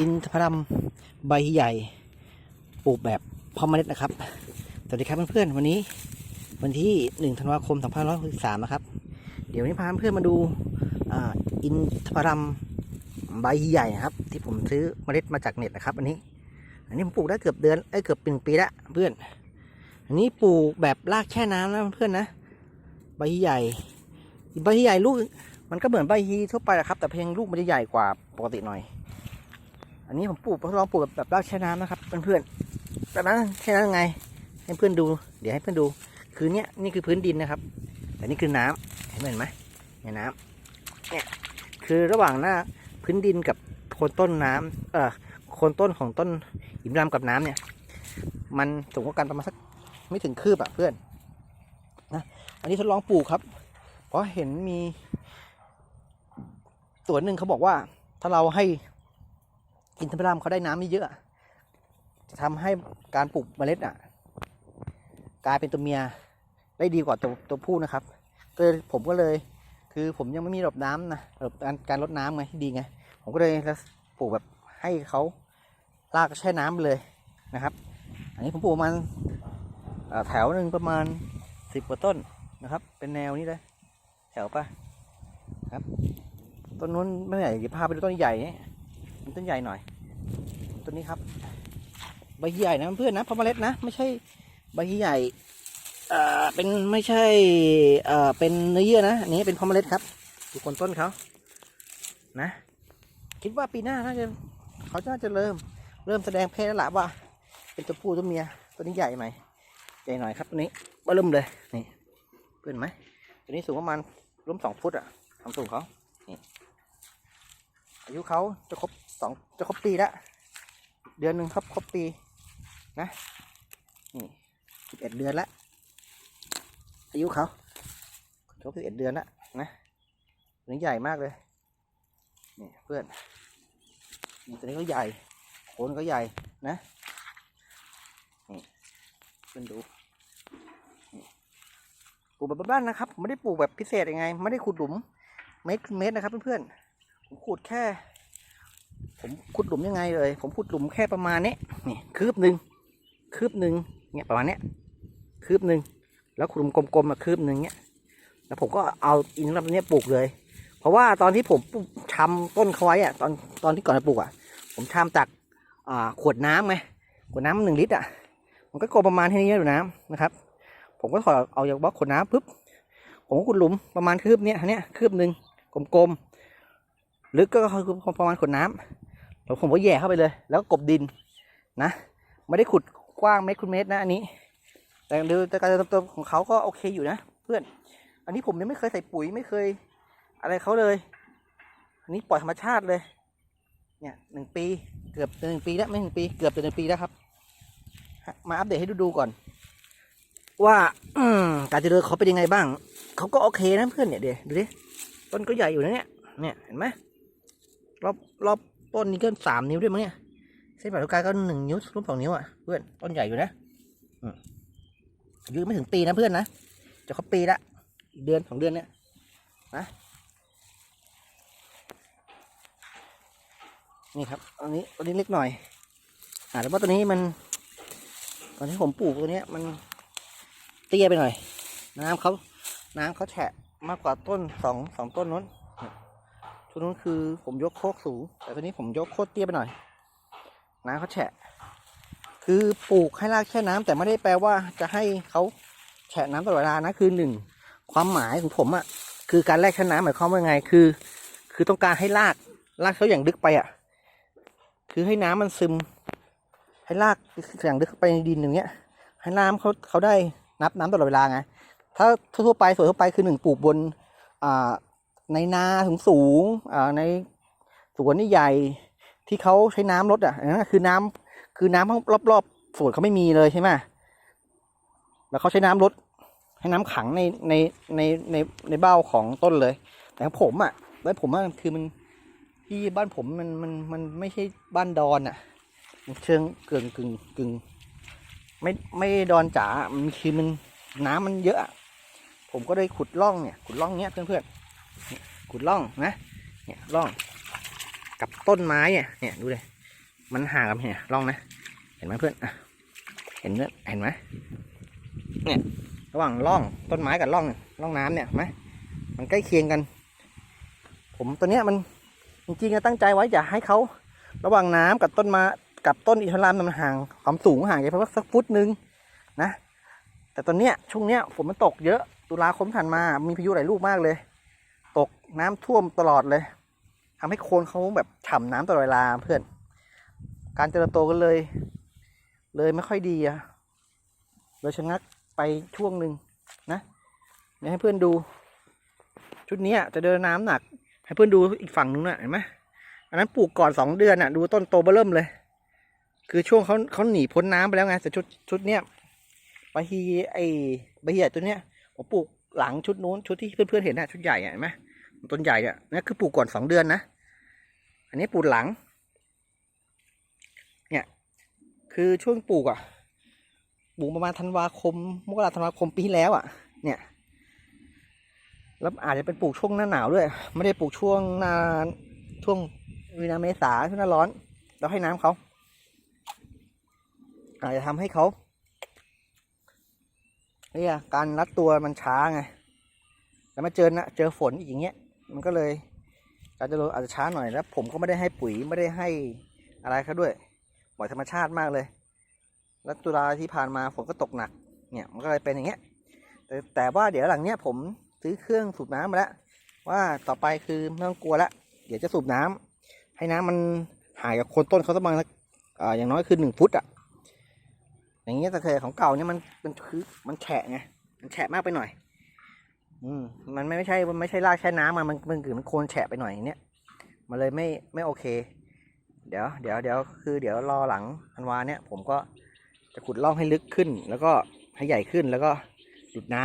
อินทผลัมใบใหญ่ปลูกแบบพาะเมล็ดนะครับ สวัสดีครับเพื่อนๆวันนี้ วันที่1ธันวาคม2563นะครับ เดี๋ยววันนี้พาเพื่อนมาดูอินทผลัมใบใหญ่นะครับ ที่ผมซื้อเมล็ดมาจากเน็ตนะครับอันนี้ อันนี้ผมปลูกได้เกือบเดือนเอ้ยเกือบเป็นงปีล้วเพื่อน อันนี้ปลูกแบบรากแช่น้ำนะเพื่อนนะใบใหญ่ใบใหญ่ลูกมันก็เหมือนใบฮีทั่วไปแหละครับ แต่เพียงลูกมันจะใหญ่กว่าปกติหน่อย อันนี้ผมปลูกทดลองปลูกแบบแบบรากแช่น้ำนะครับเพื่อนๆแบบนั้นแช่น้ำยังไง ให้เพื่อนดู เดี๋ยวให้เพื่อนดู คือเนี้ยนี่คือพื้นดินนะครับ แต่นี่คือน้ำเห็นไหมเนี่ยน้ำเนี่ยคือระหว่างหน้าพื้นดินกับโคนต้นน้ำเอ่อโคนต้นของต้นหิมรำกับน้ำเนี่ย มันสูงกว่ากันประมาณสักไม่ถึงคืบอะเพื่อนนะอันนี้ทดลองปลูกครับ เพราะเห็นมี ตัวหนึ่งเขาบอกว่าถ้าเราให้ อินทผลัมเขาได้น้ำเยอะจะทำให้การปลูกเมล็ดอะ กลายเป็นตัวเมียได้ดีกว่าตัวตัวผู้นะครับก็ผมก็เลย คือผมยังไม่มีระบบน้ำนะระบบการลดน้ำไงที่ดีไงผมก็เลยปลูกแบบให้เขาลากแช่น้ำไปเลยนะครับ อันนี้ผมปลูกประมาณแถวหนึ่งประมาณสิบกว่าต้นนะครับ เป็นแนวนี้เลยแถวป่ะครับต้นนู้นไม่ใหญ่เดี๋ยวพาไปดูต้นใหญ่เนี่ย ต้นใหญ่หน่อย ต้นนี้ครับ ใบใหญ่นะเพื่อนนะพราเมล็ดนะ ไม่ใช่ใบใหญ่เอ่อเป็นไม่ใช่เอ่อเป็นเนื้อเยื่อนะอันนี้เป็นพาเมล็ดครับดูคนต้นเขานะ คิดว่าปีหน้าน่าจะเขาจะน่าจะเริ่มเริ่มแสดงเพศแล้วล่ะว่า เป็นตัวผู้ตัวเมียตัวนี้ใหญ่ไหมใหญ่หน่อยครับตัวนี้มาเริ่มเลยนี่เพื่อนไหมตัวนี้สูงประมาณร่วมสองฟุตอะความสูงเขานี่อายุเขาจะครบ องจะครบปีแล้วเดือนหนึ่งครับครบปีนะนี่สิบเอ็ดเดือนแล้วอายุเขาครบสิบเอ็ดเดือนแล้วนะตัวนี้ใหญ่มากเลยนี่เพื่อนนี่ตัวนี้ก็ใหญ่โคนก็ใหญ่นะนี่เพื่อนดูปลูกแบบบ้านๆนะครับ ไม่ได้ปลูกแบบพิเศษยังไง ไม่ได้ขุดหลุมเมตรเมตรนะครับเพื่อนๆผมขุดแค่ ผมขุดหลุมยังไงเลยผมขุดหลุมแค่ประมาณนี้นี่คืบหนึ่งคืบหนึ่งเนี่ยประมาณนี้คืบหนึ่งแล้วขุดหลุมกลมๆมาคืบหนึ่งเนี้ยแล้วผมก็เอาอินทรัมเนี้ยปลูกเลย เพราะว่าตอนที่ผมปลูกชำต้นเขาไว้อะตอนตอนที่ก่อนจะปลูกอะผมชำจากอ่าขวดน้ำไงขวดน้ำหนึ่งลิตรอะมันก็กลมประมาณแค่นี้อยู่น้ำนะครับ ผมก็ถอดเอาจากบล็อกขวดน้ำปุ๊บผมก็ขุดหลุมประมาณคืบเนี้ยเนี้ยคืบหนึ่งกลมๆลึกก็คือประมาณขวดน้ำแล้วผมก็แย่เข้าไปเลย แล้วก็กบดินนะ ไม่ได้ขุดกว้างเมตรคูณเมตรนะอันนี้ แต่ดูแต่การเติบโตของเขาก็โอเคอยู่นะ เพื่อน อันนี้ผมยังไม่เคยใส่ปุ๋ยไม่เคย อะไรเขาเลย อันนี้ปล่อยธรรมชาติเลย เนี่ยหนึ่งปีเกือบจะหนึ่งปีแล้วไม่หนึ่งปีเกือบจะหนึ่งปีแล้วครับ มาอัปเดตให้ดูดูก่อน ว่าอการเจริญเขาเป็นยังไงบ้างเขาก็โอเคนะเพื่อนเนี่ยเดี๋ยวดูดิต้นก็ใหญ่อยู่นะเนี่ยเนี่ยเห็นไหมรอบรอบ ต้นนี้ก็สามนิ้วด้วยมั้งเนี่ยเส้นผ่าศูนย์กลางก็หนึ่งนิ้วรวมสองนิ้วอะเพื่อนต้นใหญ่อยู่นะอืมอายุไม่ถึงปีนะเพื่อนนะจะครบปีละอีกเดือนสองเดือนเนี่ยนะนี่ครับอันนี้ตัวนี้เล็กหน่อย อ่าแต่ว่าตัวนี้มัน ตอนที่ผมปลูกตัวเนี้ยมันเตี้ยไปหน่อย น้ำเขาน้ำเขาแฉะมากกว่าต้นสองสองต้นนู้น ชุดนู้นคือผมยกโคกสูง แต่ตัวนี้ผมยกโคตรเตี้ยไปหน่อย น้ำเขาแฉะ คือปลูกให้รากแช่น้ำแต่ไม่ได้แปลว่าจะให้เขาแฉะน้ำตลอดเวลานะคือหนึ่งความหมายของผมอะ่ะคือการแลกแช่น้ำหมายความว่าไงคือ คือต้องการให้รากรากเขาอย่างลึกไปอะ่ะ คือให้น้ำมันซึม ให้รากอย่างลึกไปในดินอย่างเงี้ย ให้น้ำเขาเขาได้นับน้ำตลอดเวลาไงถ้าทั่วไปส่วนทั่วไปคือหนึ่งปลูกบนอ่า ในนาสูงสูงในสวนใหญ่ที่เขาใช้น้ำลดอะนนั้นคือน้ำคือน้ำรอบๆสวนเขาไม่มีเลยใช่ไหมแล้วเขาใช้น้ำลดให้น้ำขังในในในในในเบ้าของต้นเลย แต่ผมอะบ้านผมอะคือมันที่บ้านผมมันมันมันไม่ใช่บ้านดอนอะมันเชิงกึ่งกึ่งกึ่งไม่ไม่ดอนจ๋ามันคือมันน้ำมันเยอะอะ ผมก็เลยขุดร่องเนี่ยขุดร่องเนี้ยเพื่อนๆ ขุดร่องนะเนี่ยร่อง กับต้นไม้เนี่ยเนี่ยดูเลยมันห่างกันเนี่ยร่องนะ เห็นไหมเพื่อนอะเห็นเนื้อเห็นไหมเนี่ยระหว่างร่องต้นไม้กับร่องร่องน้ำเนี่ยไหมมันใกล้เคียงกัน ผมตัวเนี้ยมันจริงๆอะตั้งใจไว้จะให้เขาระหว่างน้ำกับต้นไม้กับต้นอินทรามมันห่างความสูงห่างกันประมาณสักฟุตหนึ่งนะ แต่ตอนเนี้ยช่วงเนี้ยฝนมันตกเยอะตุลาคมผ่านมามีพายุหลายลูกมากเลย น้ำท่วมตลอดเลยทำให้โคนเขาแบบฉ่ำน้ำตลอดเวลาเพื่อน การเจริญโตกันเลย เลยไม่ค่อยดีอะเลยชะงักไปช่วงหนึ่งนะเดี๋ยวให้เพื่อนดู ชุดนี้จะเดินน้ำหนัก ให้เพื่อนดูอีกฝั่งนึงน่ะเห็นไหมอันนั้นปลูกก่อนสองเดือนน่ะ ดูต้นโตเบอเริ่มเลย คือช่วงเขาเขาหนีพ้นน้ำไปแล้วไงแต่ชุดชุดเนี้ยบาฮีไอ้บาฮีใหญ่ตัวเนี้ยผมปลูกหลังชุดนู้นชุดที่เพื่อนๆเห็นน่ะชุดใหญ่เห็นไหม ต้นใหญ่อะนั่ยนี่คือปลูกก่อนสองเดือนนะ อันนี้ปลูกหลัง เนี่ย คือช่วงปลูกอะปลูกประมาณธันวาคมมกราธันวาคมปีแล้วอะ เนี่ย แล้วอาจจะเป็นปลูกช่วงหน้าหนาวด้วย ไม่ได้ปลูกช่วงหน้าช่วงมีนาเมษาช่วงหน้าร้อนแล้วให้น้ำเขาอาจจะทำให้เขาเนี่ยการรัดตัวมันช้าไง แล้วมาเจอนะเจอฝนอีกอย่างเงี้ย มันก็เลยการเจะโตอาจจะช้าหน่อยแล้วผมก็ไม่ได้ให้ปุ๋ยไม่ได้ให้อะไรเขาด้วยปล่อยธรรมชาติมากเลย แล้วตุลาที่ผ่านมาฝนก็ตกหนักเนี่ยมันก็เลยเป็นอย่างเงี้ยแต่แต่ว่าเดี๋ยวหลังเนี้ยผมซื้อเครื่องสูบน้ำมาแล้วว่าต่อไปคือไม่ต้องกลัวละเดี๋ยวจะสูบน้ำให้น้ำมันหางกับโคนต้นเขาสักประมาณสักอ่าอย่างน้อยคือหนึ่งฟุตอะอย่างเงี้ยแต่เคยของเก่าเนี่ยมันมันคือมันแฉะไงมันแฉะมากไปหน่อย อืมมันไม่ไม่ใช่มันไม่ใช่รากแช่น้ำมันมันมันคือมันโคนแฉะไปหน่อยอย่างเนี้ยมันเลยไม่ไม่โอเค เดี๋ยวเดี๋ยวเดี๋ยวคือเดี๋ยวรอหลังธันวาเนี่ยผมก็จะขุดร่องให้ลึกขึ้น แล้วก็ให้ใหญ่ขึ้นแล้วก็หยุดน้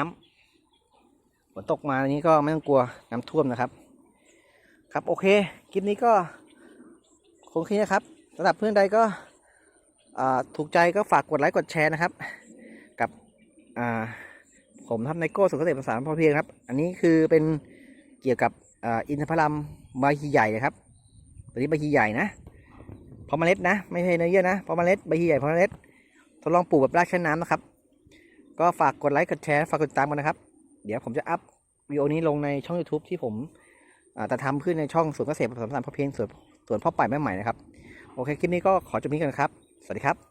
ำฝนตกมาอันนี้ก็ไม่ต้องกลัวน้ำท่วมนะครับ ครับโอเคคลิปนี้ก็คงแค่นี้ครับสำหรับเพื่อนใดก็ถูกใจก็ฝากกดไลค์กดแชร์นะครับ กับอ่า ผมทำไนโก้สุขเกษตรภาษาพอเพียงครับ อันนี้คือเป็นเกี่ยวกับอ,อินทผลัมใบใหญ่นะครับตัวนี้ใบใหญ่นะพอเมล็ดนะ ไม่ใช่เนื้อเยื่อนะพอเมล็ดใบใหญ่พอเมล็ดทดลองปลูกแบบรากแช่น้ำนะครับ ก็ฝากกดไลค์กดแชร์ฝากกดติดตามกันนะครับ เดี๋ยวผมจะอัพวิดีโอนี้ลงในช่อง YouTube ที่ผมอ่าจะทำขึ้นในช่องสวนเกษตรผสมผสานพอเพียงสวนสวนพ่อป่ายแม่ใหม่นะครับ โอเค คลิปนี้ก็ขอจบนี้กันครับ สวัสดีครับ